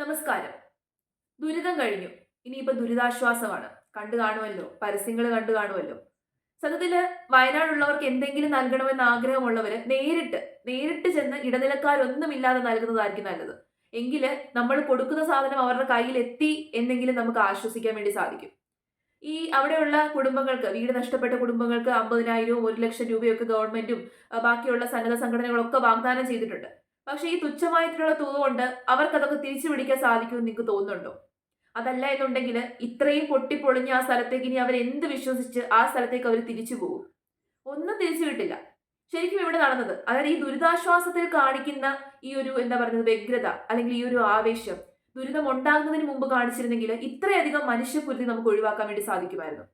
നമസ്കാരം. ദുരിതം കഴിഞ്ഞു. ഇനിയിപ്പോ ദുരിതാശ്വാസമാണ്. കണ്ടു കാണുമല്ലോ. പരസ്യങ്ങൾ കണ്ടു കാണുമല്ലോ. സത്യത്തിൽ വയനാടുള്ളവർക്ക് എന്തെങ്കിലും നൽകണമെന്ന് ആഗ്രഹമുള്ളവര് നേരിട്ട് നേരിട്ട് ചെന്ന് ഇടനിലക്കാരൊന്നുമില്ലാതെ നൽകുന്നതായിരിക്കും നല്ലത്. എങ്കിൽ നമ്മൾ കൊടുക്കുന്ന സാധനം അവരുടെ കയ്യിൽ എത്തി എന്നെങ്കിലും നമുക്ക് ആശ്വസിക്കാൻ വേണ്ടി സാധിക്കും. ഈ അവിടെയുള്ള കുടുംബങ്ങൾക്ക് വീട് നഷ്ടപ്പെട്ട കുടുംബങ്ങൾക്ക് അമ്പതിനായിരവും ഒരു ലക്ഷം രൂപയൊക്കെ ഗവൺമെന്റും ബാക്കിയുള്ള സന്നദ്ധ സംഘടനകളൊക്കെ വാഗ്ദാനം ചെയ്തിട്ടുണ്ട്. പക്ഷെ ഈ തുച്ഛമായിട്ടുള്ള തുക കൊണ്ട് അവർക്ക് അതൊക്കെ തിരിച്ചു പിടിക്കാൻ സാധിക്കുമെന്ന് നിങ്ങൾക്ക് തോന്നുന്നുണ്ടോ? അതല്ല എന്നുണ്ടെങ്കിൽ ഇത്രയും പൊട്ടിപ്പൊളിഞ്ഞ ആ സ്ഥലത്തേക്ക് ഇനി അവർ എന്ത് വിശ്വസിച്ച് ആ സ്ഥലത്തേക്ക് അവർ തിരിച്ചു പോകും? ഒന്നും തിരിച്ചു കിട്ടില്ല. ശരിക്കും ഇവിടെ നടന്നത് അതായത് ഈ ദുരിതാശ്വാസത്തിൽ കാണിക്കുന്ന ഈ ഒരു എന്താ പറയുന്നത് വ്യഗ്രത അല്ലെങ്കിൽ ഈ ഒരു ആവേശം ദുരിതം ഉണ്ടാകുന്നതിന് മുമ്പ് കാണിച്ചിരുന്നെങ്കിൽ ഇത്രയധികം മനുഷ്യപുരുതി നമുക്ക് ഒഴിവാക്കാൻ വേണ്ടി സാധിക്കുമായിരുന്നു.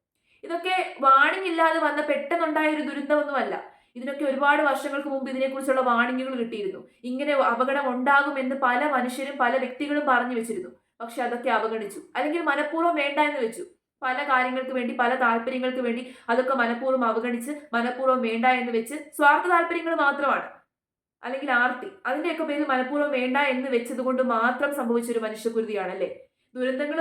ഇതൊക്കെ വാണിംഗ് ഇല്ലാതെ വന്ന പെട്ടെന്നുണ്ടായ ഒരു ദുരന്തമൊന്നുമല്ല ഇതിനൊക്കെ ഒരുപാട് വർഷങ്ങൾക്ക് മുമ്പ് ഇതിനെക്കുറിച്ചുള്ള വാണിങ്ങുകൾ കിട്ടിയിരുന്നു. ഇങ്ങനെ അപകടം ഉണ്ടാകുമെന്ന് പല മനുഷ്യരും പല വ്യക്തികളും പറഞ്ഞു വെച്ചിരുന്നു. പക്ഷെ അതൊക്കെ അവഗണിച്ചു. അല്ലെങ്കിൽ മനഃപൂർവം വേണ്ട എന്ന് വെച്ചു. പല കാര്യങ്ങൾക്ക് വേണ്ടി പല താല്പര്യങ്ങൾക്ക് വേണ്ടി അതൊക്കെ മനഃപൂർവം അവഗണിച്ച് മനഃപൂർവം വേണ്ട എന്ന് വെച്ച് സ്വാർത്ഥ താല്പര്യങ്ങൾ മാത്രമാണ്. അല്ലെങ്കിൽ ആർത്തി. അതിന്റെയൊക്കെ പേരിൽ മനഃപൂർവം വേണ്ട എന്ന് വെച്ചത് കൊണ്ട് മാത്രം സംഭവിച്ചൊരു മനുഷ്യകുരുതിയാണല്ലേ ദുരന്തങ്ങൾ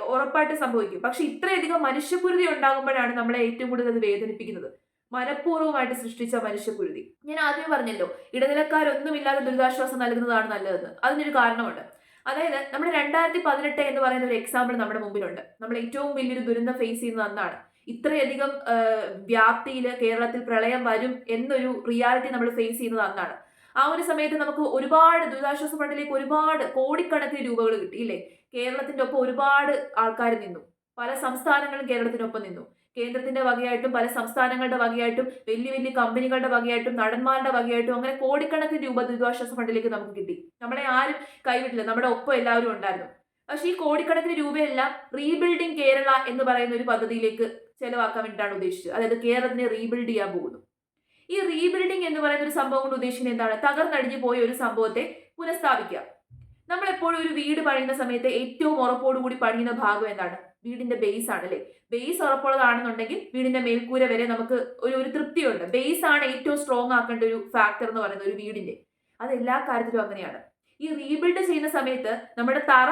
ഉറപ്പായിട്ട് സംഭവിക്കും. പക്ഷെ ഇത്രയധികം മനുഷ്യകുരുതി ഉണ്ടാകുമ്പോഴാണ് നമ്മളെ ഏറ്റവും കൂടുതൽ അത് വേദനിപ്പിക്കുന്നത്. മനഃപൂർവമായിട്ട് സൃഷ്ടിച്ച മനുഷ്യക്കുരുതി ഞാൻ ആദ്യം പറഞ്ഞല്ലോ ഇടനിലക്കാരൊന്നുമില്ലാതെ ദുരിതാശ്വാസം നൽകുന്നതാണ് നല്ലതെന്ന്. അതിനൊരു കാരണമുണ്ട്. അതായത് നമ്മുടെ രണ്ടായിരത്തി പതിനെട്ട് എന്ന് പറയുന്ന ഒരു എക്സാമ്പിൾ നമ്മുടെ മുമ്പിലുണ്ട്. നമ്മൾ ഏറ്റവും വലിയൊരു ദുരന്തം ഫേസ് ചെയ്യുന്നത് അന്നാണ്. ഇത്രയധികം വ്യാപ്തിയിൽ കേരളത്തിൽ പ്രളയം വരും എന്നൊരു റിയാലിറ്റി നമ്മൾ ഫേസ് ചെയ്യുന്നത് അന്നാണ്. ആ ഒരു സമയത്ത് നമുക്ക് ഒരുപാട് ദുരിതാശ്വാസ ഫണ്ടിലേക്ക് ഒരുപാട് കോടിക്കണക്കിന് രൂപകൾ കിട്ടി ഇല്ലേ? കേരളത്തിന്റെ ഒപ്പം ഒരുപാട് ആൾക്കാർ നിന്നു. പല സംസ്ഥാനങ്ങളും കേരളത്തിനൊപ്പം നിന്നു. കേന്ദ്രത്തിന്റെ വകയായിട്ടും പല സംസ്ഥാനങ്ങളുടെ വകയായിട്ടും വലിയ വലിയ കമ്പനികളുടെ വകയായിട്ടും നടന്മാരുടെ വകയായിട്ടും അങ്ങനെ കോടിക്കണക്കിന് രൂപ ദുരിതാശ്വാസ ഫണ്ടിലേക്ക് നമുക്ക് കിട്ടി. നമ്മളെ ആരും കൈവിട്ടില്ല. നമ്മുടെ ഒപ്പം എല്ലാവരും ഉണ്ടായിരുന്നു. പക്ഷേ ഈ കോടിക്കണക്കിന് രൂപയെല്ലാം റീബിൽഡിംഗ് കേരള എന്ന് പറയുന്ന ഒരു പദ്ധതിയിലേക്ക് ചെലവാക്കാൻ വേണ്ടിയിട്ടാണ് ഉദ്ദേശിച്ചത്. അതായത് കേരളത്തിനെ റീബിൽഡ് ചെയ്യാൻ പോകുന്നു. ഈ റീബിൽഡിംഗ് എന്ന് പറയുന്ന ഒരു സംഭവം കൊണ്ട് ഉദ്ദേശിക്കുന്നത് എന്താണ്? തകർന്നടിഞ്ഞു പോയ ഒരു സംഭവത്തെ പുനഃസ്ഥാപിക്കുക. നമ്മൾ എപ്പോഴും ഒരു വീട് പണിയുന്ന സമയത്ത് ഏറ്റവും ഉറപ്പോടുകൂടി പണിയുന്ന ഭാഗം എന്താണ്? വീടിന്റെ ബേസ് ആണ് അല്ലേ ബേസ് ഉറപ്പുള്ളതാണെന്നുണ്ടെങ്കിൽ വീടിന്റെ മേൽക്കൂര വരെ നമുക്ക് ഒരു ഒരു തൃപ്തിയുണ്ട്. ബേസ് ആണ് ഏറ്റവും സ്ട്രോങ് ആക്കേണ്ട ഒരു ഫാക്ടർ എന്ന് പറയുന്നത് ഒരു വീടിന്റെ. അത് എല്ലാ കാര്യത്തിലും അങ്ങനെയാണ്. ഈ റീബിൽഡ് ചെയ്യുന്ന സമയത്ത് നമ്മുടെ തറ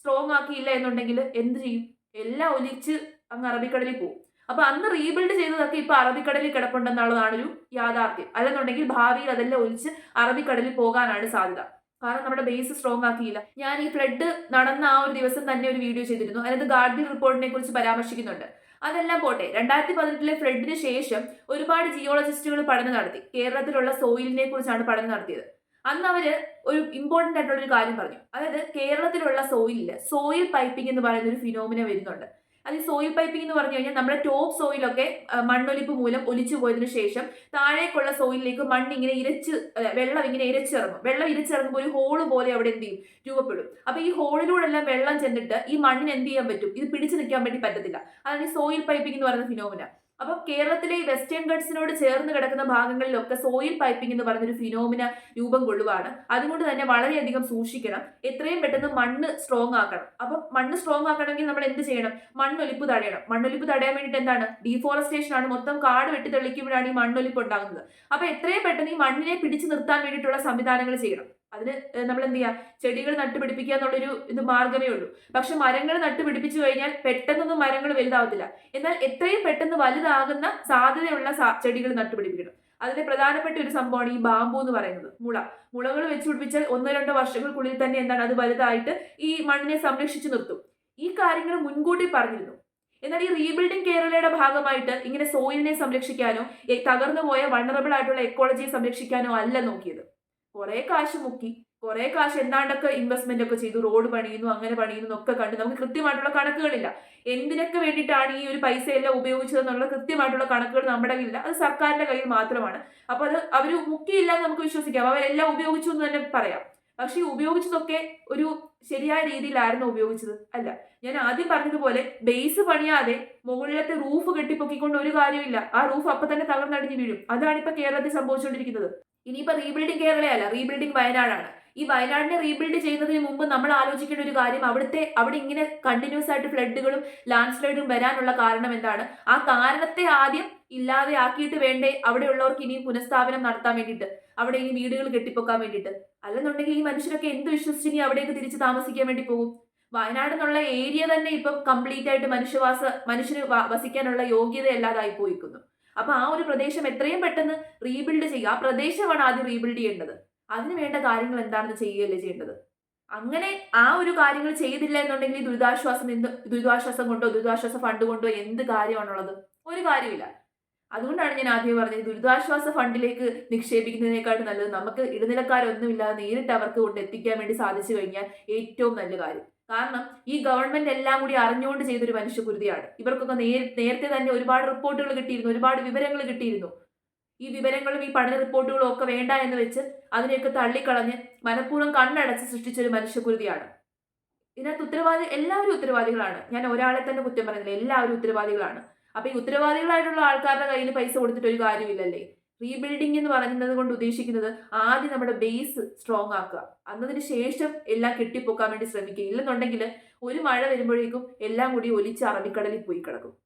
സ്ട്രോങ് ആക്കിയില്ല എന്നുണ്ടെങ്കിൽ എന്ത് ചെയ്യും? എല്ലാം ഒലിച്ച് അങ്ങ് അറബിക്കടലിൽ പോകും അപ്പൊ അന്ന് റീബിൽഡ് ചെയ്തതൊക്കെ ഇപ്പൊ അറബിക്കടലിൽ കിടപ്പുണ്ടെന്നുള്ളതാണ് ഒരു യാഥാർത്ഥ്യം. അല്ലെന്നുണ്ടെങ്കിൽ ഭാവിയിൽ അതെല്ലാം ഒലിച്ച് അറബിക്കടലിൽ പോകാനാണ് സാധ്യത. കാരണം നമ്മുടെ ബേസ് സ്ട്രോങ് ആക്കിയില്ല. ഞാൻ ഈ ഫ്ലഡ് നടന്ന ആ ഒരു ദിവസം തന്നെ ഒരു വീഡിയോ ചെയ്തിരുന്നു. അതായത് ഗാർഡിയൻ റിപ്പോർട്ടിനെ കുറിച്ച് പരാമർശിക്കുന്നുണ്ട്. അതെല്ലാം പോട്ടെ. രണ്ടായിരത്തി പതിനെട്ടിലെ ഫ്ലഡിന് ശേഷം ഒരുപാട് ജിയോളജിസ്റ്റുകൾ പഠനം നടത്തി. കേരളത്തിലുള്ള സോയിലിനെ കുറിച്ചാണ് പഠനം നടത്തിയത്. അന്ന് അവർ ഒരു ഇമ്പോർട്ടന്റ് ആയിട്ടുള്ള ഒരു കാര്യം പറഞ്ഞു. അതായത് കേരളത്തിലുള്ള സോയിലിൽ സോയിൽ പൈപ്പിംഗ് എന്ന് പറയുന്ന ഒരു ഫിനോമിന വരുന്നുണ്ട്. അത് സോയിൽ പൈപ്പിംഗ് എന്ന് പറഞ്ഞു കഴിഞ്ഞാൽ നമ്മുടെ ടോപ്പ് സോയിലൊക്കെ മണ്ണൊലിപ്പ് മൂലം ഒലിച്ചു പോയതിനു ശേഷം താഴേക്കുള്ള സോയിലിലേക്ക് മണ്ണ് ഇങ്ങനെ ഇരച്ച് വെള്ളം ഇങ്ങനെ ഇരച്ചിറങ്ങും. വെള്ളം ഇരച്ചിറങ്ങുമ്പോൾ ഒരു ഹോൾ പോലെ അവിടെ എന്ത് ചെയ്യും? രൂപപ്പെടും. അപ്പൊ ഈ ഹോളിലൂടെ എല്ലാം വെള്ളം ചെന്നിട്ട് ഈ മണ്ണിന് എന്ത് ചെയ്യാൻ പറ്റും? ഇത് പിടിച്ചു നിൽക്കാൻ വേണ്ടി പറ്റത്തില്ല. അതാണ് സോയിൽ പൈപ്പിംഗ് എന്ന് പറയുന്ന ഫിനോമിന അപ്പം കേരളത്തിലെ വെസ്റ്റേൺ ഗഡ്സിനോട് ചേർന്ന് കിടക്കുന്ന ഭാഗങ്ങളിലൊക്കെ സോയിൽ പൈപ്പിംഗ് എന്ന് ഒരു ഫിനോമിന രൂപം കൊള്ളുവാണ്. അതുകൊണ്ട് തന്നെ വളരെയധികം സൂക്ഷിക്കണം. എത്രയും പെട്ടെന്ന് മണ്ണ് സ്ട്രോങ് ആക്കണം. അപ്പം മണ്ണ് സ്ട്രോങ് ആക്കണമെങ്കിൽ നമ്മൾ എന്ത് ചെയ്യണം? മണ്ണൊലിപ്പ് തടയണം. മണ്ണൊലിപ്പ് തടയാൻ വേണ്ടിയിട്ട് എന്താണ്? ഡീഫോറസ്റ്റേഷൻ ആണ്. മൊത്തം കാട് വെട്ടി തെളിക്കുമ്പോഴാണ് ഈ മണ്ണൊലിപ്പ് ഉണ്ടാകുന്നത്. അപ്പൊ എത്രയും പെട്ടെന്ന് ഈ മണ്ണിനെ പിടിച്ചു നിർത്താൻ വേണ്ടിയിട്ടുള്ള സംവിധാനങ്ങൾ ചെയ്യണം. അതിന് നമ്മൾ എന്ത് ചെയ്യുക ചെടികൾ നട്ടുപിടിപ്പിക്കുക എന്നുള്ളൊരു ഇത് മാർഗമേ ഉള്ളൂ. പക്ഷെ മരങ്ങൾ നട്ടുപിടിപ്പിച്ചു കഴിഞ്ഞാൽ പെട്ടെന്നൊന്നും മരങ്ങൾ വലുതാവത്തില്ല. എന്നാൽ എത്രയും പെട്ടെന്ന് വലുതാകുന്ന സാധ്യതയുള്ള ചെടികൾ നട്ടുപിടിപ്പിക്കണം. അതിന്റെ പ്രധാനപ്പെട്ട ഒരു സംഭവമാണ് ഈ ബാമ്പു എന്ന് പറയുന്നത്. മുള. മുളകൾ വെച്ച് പിടിപ്പിച്ചാൽ ഒന്നോ രണ്ടോ വർഷങ്ങൾക്കുള്ളിൽ തന്നെ എന്താണ് അത് വലുതായിട്ട് ഈ മണ്ണിനെ സംരക്ഷിച്ചു നിർത്തും. ഈ കാര്യങ്ങൾ മുൻകൂട്ടി പറഞ്ഞിരുന്നു. എന്നാൽ ഈ റീബിൽഡിംഗ് കേരളയുടെ ഭാഗമായിട്ട് ഇങ്ങനെ സോയിലിനെ സംരക്ഷിക്കാനോ തകർന്നു പോയ വണ്ണറബിൾ ആയിട്ടുള്ള എക്കോളജിയെ സംരക്ഷിക്കാനോ അല്ല നോക്കിയത്. കുറെ കാശ് മുക്കി കുറെ കാശ് എന്താണ്ടൊക്കെ ഇൻവെസ്റ്റ്മെന്റ് ഒക്കെ ചെയ്തു റോഡ് പണിയുന്നു അങ്ങനെ പണിയുന്നു ഒക്കെ കണ്ട് നമുക്ക് കൃത്യമായിട്ടുള്ള കണക്കുകളില്ല. എന്തിനൊക്കെ വേണ്ടിയിട്ടാണ് ഈ ഒരു പൈസ എല്ലാം ഉപയോഗിച്ചതെന്നുള്ള കൃത്യമായിട്ടുള്ള കണക്കുകൾ നമ്മുടെ കയ്യിലില്ല. അത് സർക്കാരിന്റെ കയ്യിൽ മാത്രമാണ്. അപ്പൊ അത് അവർ മുക്കിയില്ല എന്ന് നമുക്ക് വിശ്വസിക്കാം. അവരെല്ലാം ഉപയോഗിച്ചു എന്ന് തന്നെ പറയാം. പക്ഷേ ഉപയോഗിച്ചതൊക്കെ ഒരു ശരിയായ രീതിയിലായിരുന്നു ഉപയോഗിച്ചത് അല്ല. ഞാൻ ആദ്യം പറഞ്ഞതുപോലെ ബേസ് പണിയാതെ മുകളിലത്തെ റൂഫ് കെട്ടിപ്പൊക്കിക്കൊണ്ട് ഒരു കാര്യമില്ല ആ റൂഫ് അപ്പൊ തന്നെ തകർന്നടിഞ്ഞ് വീഴും. അതാണ് ഇപ്പൊ കേരളത്തിൽ സംഭവിച്ചുകൊണ്ടിരിക്കുന്നത്. ഇനിയിപ്പോ റീബിൽഡിംഗ് കേരളയല്ല റീബിൽഡിംഗ് വയനാടാണ്. ഈ വയനാടിനെ റീബിൽഡ് ചെയ്യുന്നതിന് മുമ്പ് നമ്മൾ ആലോചിക്കേണ്ട ഒരു കാര്യം അവിടുത്തെ അവിടെ ഇങ്ങനെ കണ്ടിന്യൂസ് ആയിട്ട് ഫ്ലഡുകളും ലാൻഡ് സ്ലൈഡും വരാനുള്ള കാരണം എന്താണ്? ആ കാരണത്തെ ആദ്യം ഇല്ലാതെ ആക്കിയിട്ട് വേണ്ടേ അവിടെയുള്ളവർക്ക് ഇനിയും പുനഃസ്ഥാപനം നടത്താൻ വേണ്ടിയിട്ട്? അവിടെ ഇനി വീടുകൾ കെട്ടിപ്പൊക്കാൻ വേണ്ടിയിട്ട്? അല്ലെന്നുണ്ടെങ്കിൽ ഈ മനുഷ്യരൊക്കെ എന്ത് വിശ്വസിച്ച് ഇനി അവിടേക്ക് തിരിച്ച് താമസിക്കാൻ വേണ്ടി പോകും? വയനാട് എന്നുള്ള ഏരിയ തന്നെ ഇപ്പം കംപ്ലീറ്റ് ആയിട്ട് മനുഷ്യവാസ മനുഷ്യന് വസിക്കാനുള്ള യോഗ്യത അല്ലാതായി പോയിക്കുന്നു അപ്പൊ ആ ഒരു പ്രദേശം എത്രയും പെട്ടെന്ന് റീബിൽഡ് ചെയ്യുക. ആ പ്രദേശമാണ് ആദ്യം റീബിൽഡ് ചെയ്യേണ്ടത്. അതിന് വേണ്ട കാര്യങ്ങൾ എന്താണെന്ന് ചെയ്യുകയല്ലേ ചെയ്യേണ്ടത്? അങ്ങനെ ആ ഒരു കാര്യങ്ങൾ ചെയ്തില്ല എന്നുണ്ടെങ്കിൽ ദുരിതാശ്വാസം എന്ത് ദുരിതാശ്വാസം കൊണ്ടോ ദുരിതാശ്വാസ ഫണ്ട് കൊണ്ടോ എന്ത് കാര്യമാണുള്ളത്? ഒരു കാര്യമില്ല. അതുകൊണ്ടാണ് ഞാൻ ആദ്യം പറഞ്ഞത് ദുരിതാശ്വാസ ഫണ്ടിലേക്ക് നിക്ഷേപിക്കുന്നതിനേക്കാളും നല്ലത്. നമുക്ക് ഇടനിലക്കാരൊന്നുമില്ലാതെ നേരിട്ട് അവർക്ക് കൊണ്ട് എത്തിക്കാൻ വേണ്ടി സാധിച്ചു കഴിഞ്ഞാൽ ഏറ്റവും നല്ല കാര്യം. കാരണം ഈ ഗവൺമെന്റ് എല്ലാം കൂടി അറിഞ്ഞുകൊണ്ട് ചെയ്തൊരു മനുഷ്യകുരുതിയാണ്. ഇവർക്കൊക്കെ നേര നേരത്തെ തന്നെ ഒരുപാട് റിപ്പോർട്ടുകൾ കിട്ടിയിരുന്നു ഒരുപാട് വിവരങ്ങൾ കിട്ടിയിരുന്നു. ഈ വിവരങ്ങളും ഈ പഠന റിപ്പോർട്ടുകളും ഒക്കെ വേണ്ട എന്ന് വെച്ച് അതിനെയൊക്കെ തള്ളിക്കളഞ്ഞ് മനഃപൂർവം കണ്ണടച്ച് സൃഷ്ടിച്ച ഒരു മനുഷ്യകുരുതിയാണ്. ഇതിനകത്ത് ഉത്തരവാദി എല്ലാവരും ഉത്തരവാദികളാണ്. ഞാൻ ഒരാളെ തന്നെ കുറ്റം പറയുന്നില്ല എല്ലാവരും ഉത്തരവാദികളാണ്. അപ്പൊ ഈ ഉത്തരവാദികളായിട്ടുള്ള ആൾക്കാരുടെ കയ്യിൽ പൈസ കൊടുത്തിട്ട് ഒരു കാര്യമില്ലല്ലേ? റീബിൽഡിംഗ് എന്ന് പറയുന്നത് കൊണ്ട് ഉദ്ദേശിക്കുന്നത് ആദ്യം നമ്മുടെ ബേസ് സ്ട്രോങ് ആക്കുക. അന്നതിന് ശേഷം എല്ലാം കെട്ടിപ്പൊക്കാൻ വേണ്ടി ശ്രമിക്കുക. ഇല്ലെന്നുണ്ടെങ്കിൽ ഒരു മഴ വരുമ്പോഴേക്കും എല്ലാം കൂടി ഒലിച്ച് അറബിക്കടലിൽ പോയി കിടക്കും.